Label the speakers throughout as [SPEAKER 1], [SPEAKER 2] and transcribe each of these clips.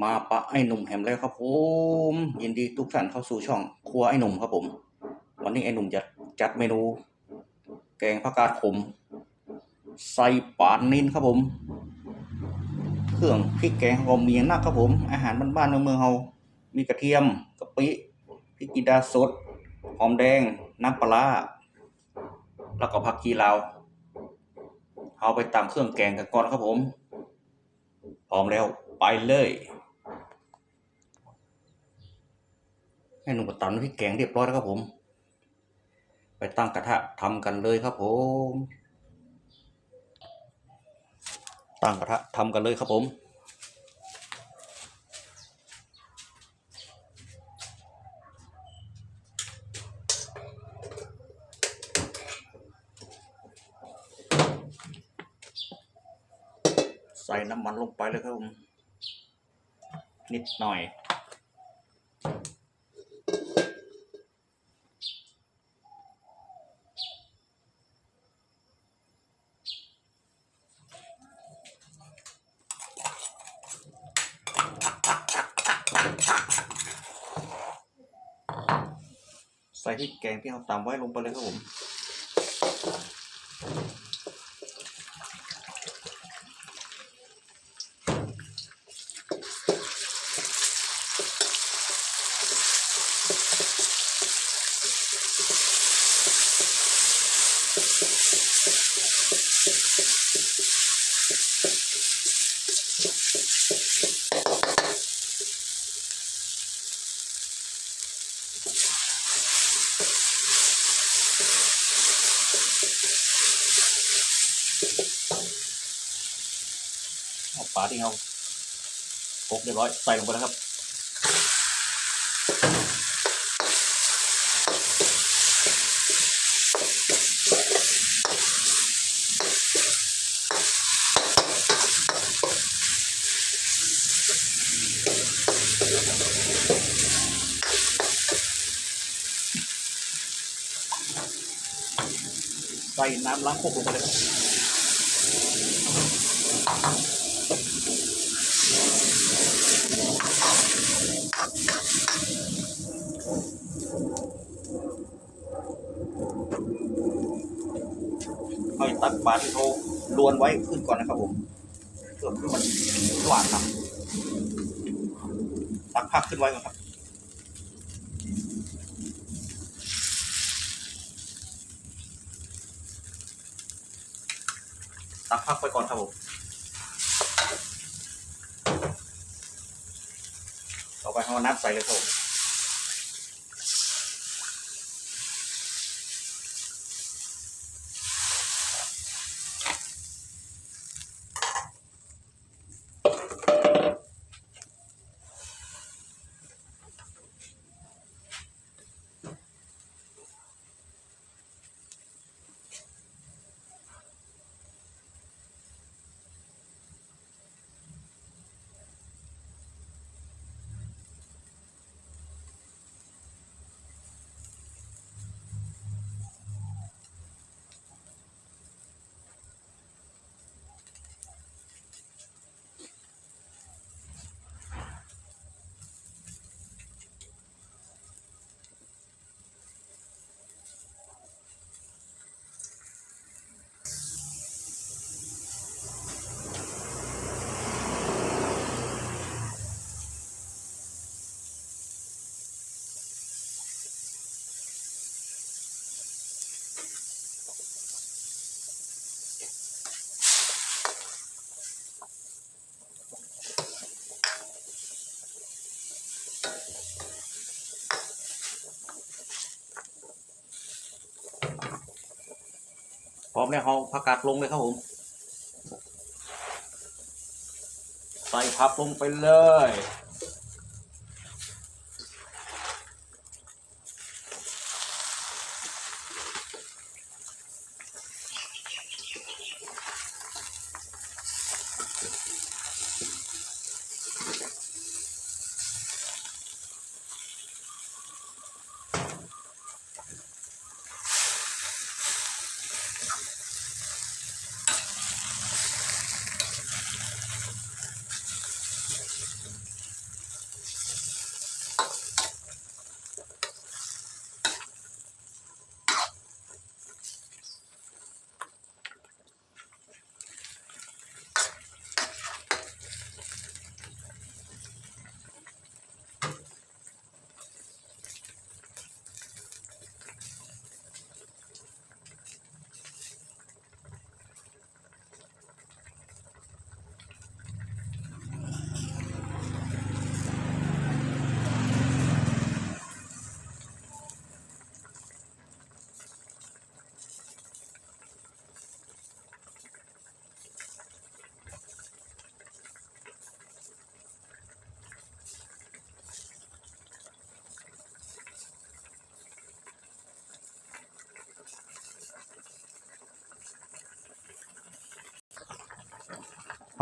[SPEAKER 1] มาปะไอ้หนุ่มแฮมแล้วครับผมยินดีทุกท่านเข้าสู่ช่องครัวไอ้หนุ่มครับผม วันนี้ไอ้หนุ่มจะจัดเมนู แกงผักกาดขมใส่ปานินครับผม เครื่องพริกแกงเรามียนักครับผม อาหารบ้านๆในเมืองเรามีกระเทียมกะปิพริกกีดาสดหอมแดงน้ำปลาแล้วก็ผักชีลาวเอาไปตามเครื่องแกงกันก่อนครับผม พร้อมแล้วไปเลย ให้หนุ่มกระตันพริกแกงเรียบร้อยแล้วครับผม ไปตั้งกระทะทำกันเลยครับผม ตั้งกระทะทำกันเลยครับผมใส่น้ำมันลงไปเลยครับผมนิดหน่อย ใส่พริกแกงที่เราตำไว้ลงไปเลยครับผม เอาปลาที่เราคลุกเรียบร้อยใส่ลงไปแล้วครับ น้ำล้างโคกลงไปเลยครับค่อยตักปลาที่เขาลวนไว้ขึ้นก่อนนะครับผมเพื่อให้มันหวานครับตักผักขึ้นไว้ก่อนครับ ตักพักไปก่อนครับผมต่อไปเอาน้ำใส่เลยครับผม อมแล้วเอาผักกาดลงเลยครับผมใส่ผักลงไปเลย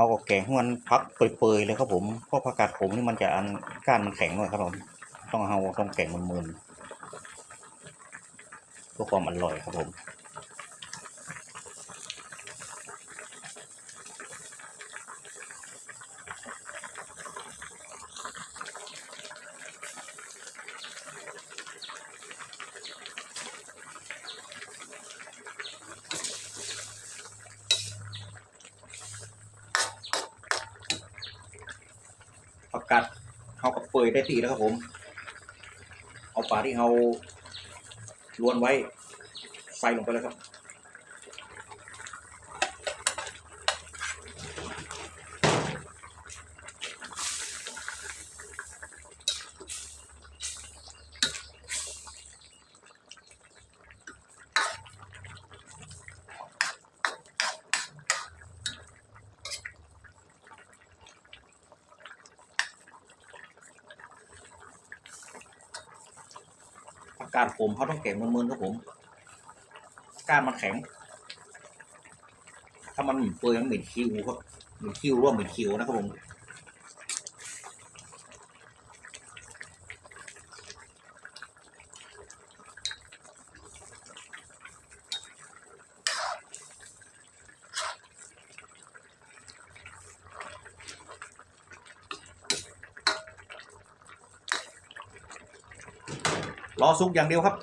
[SPEAKER 1] เขาก็แกงให้มันพักเปื่อยๆเลยครับผมเพราะผักกาดขมนี่มันจะอันก้านมันแข็งหน่อยครับผมต้องเอาต้องแกงมันมืนเพื่อความอร่อยครับผม ผักกาด เขาก็เปยได้ทีแล้วครับผม เอาปลาที่เขาล้วนไว้ ใส่ลงไปเลยครับ การผมเขาต้องแกงมืนๆครับผมก้านมันแข็ง ถ้ามันเปื่อยมันเหม็นคิวครับเหม็นคิวร่วมเหม็นคิวนะครับผม รอสุกอย่างเดียวครับ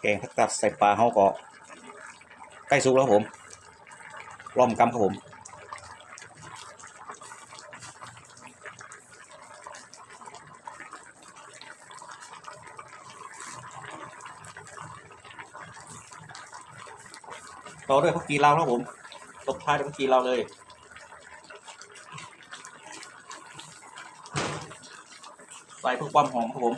[SPEAKER 1] แกงผักกาดใส่ปลาเขาก็ ใกล้สุกแล้วผมล้อมกำครับผมต่อด้วยผักกีลาวครับผม ตบท้ายด้วยผักกีลาเลยใส่เพื่อความหอมครับผม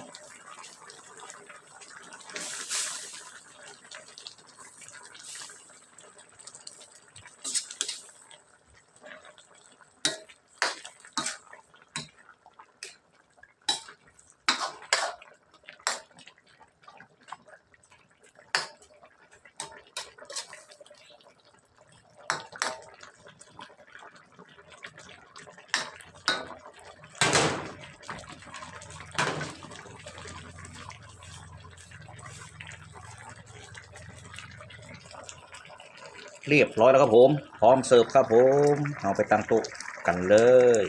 [SPEAKER 1] เรียบร้อยแล้วครับผม พร้อมเสิร์ฟครับผม เอาไปตั้งโต๊ะกันเลย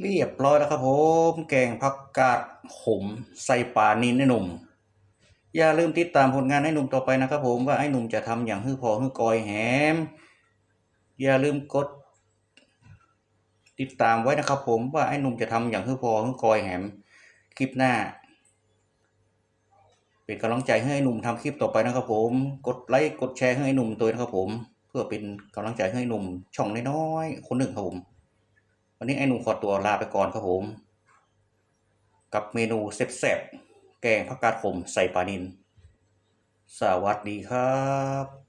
[SPEAKER 1] เรียบร้อยแล้วครับผม แกงผักกาดขมใส่ปลานินให้หนุ่ม อย่าลืมติดตามผลงานให้หนุ่มต่อไปนะครับผมว่าไอ้หนุ่มจะทำอย่างฮื้อพอฮื้อกอยแหม อย่าลืมกด ติดตามไว้นะครับผมว่าไอ้หนุ่มจะทำอย่างฮื้อพอฮื้อกอยแหม คลิปหน้า เป็นกำลังใจให้หนุ่มทำคลิปต่อไปนะครับผม กดไลค์กดแชร์ให้หนุ่มตัวนะครับผม เพื่อเป็นกำลังใจให้หนุ่มช่องน้อยๆคนหนึ่งครับผม วันนี้ไอ้หนุ่มขอตัวลาไปก่อนครับผม กับเมนูแซ่บๆแกงผักกาดขมใส่ปลานิลสวัสดีครับ